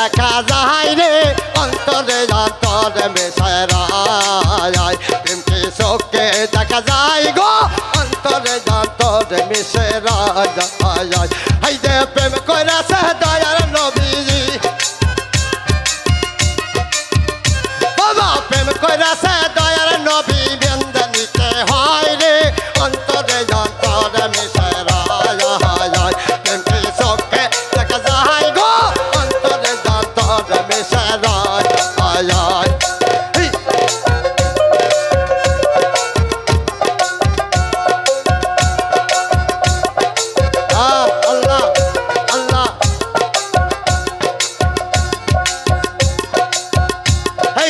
দেখা যায় রে, অন্তরে অন্তরে মেশায় প্রেমকে শোকে দেখা যায় গো, অন্তরে অন্তরে মিশে রায়। হাই যে প্রেম করেছে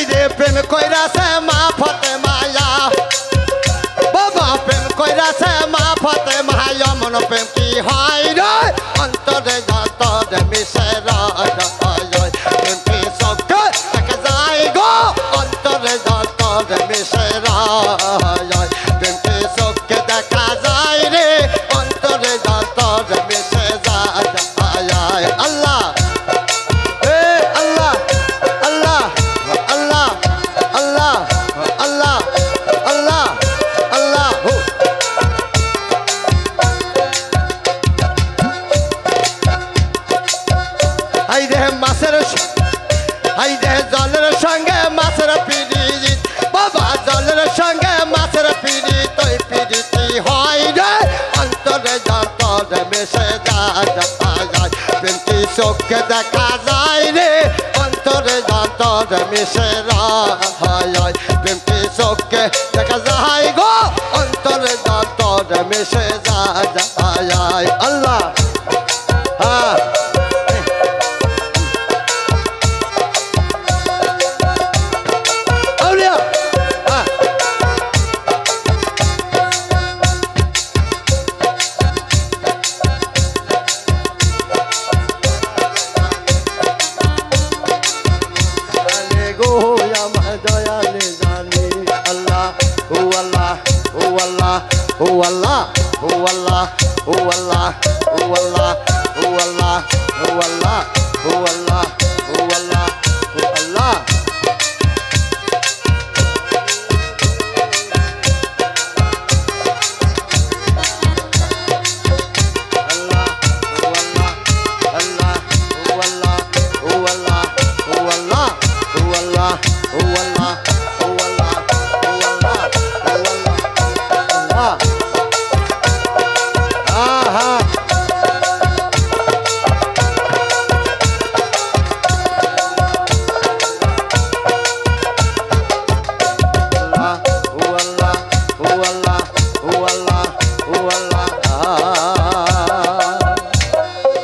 রে, প্রেম কইরাছে মা ফতে মায়া। বাবা প্রেম কইরাছে মা ফতে মায়া। মন প্রেম কি হয়? মাছের হাই রে জলের সঙ্গে মাছের পিড়ি বাবা জলের সঙ্গে মাছের পিড়ি তুই পিড়িতি হয় রে? অন্তরে যন্তরে মেশে যায় প্রেমটি চোখে দেখা যায় রে। অন্তরে যন্তরে মিশে রায় প্রেমটি চোখে দেখা যায় গো। অন্তরে যন্তরে মিশে যায় দয়ালে জানে আল্লাহ ও আল্লাহ ও আল্লাহ ও আল্লাহ ও আল্লাহ ও আল্লাহ ও আল্লাহ ও আল্লাহ ও আল্লাহ ও আল্লাহ ও আল্লাহ ও আল্লাহ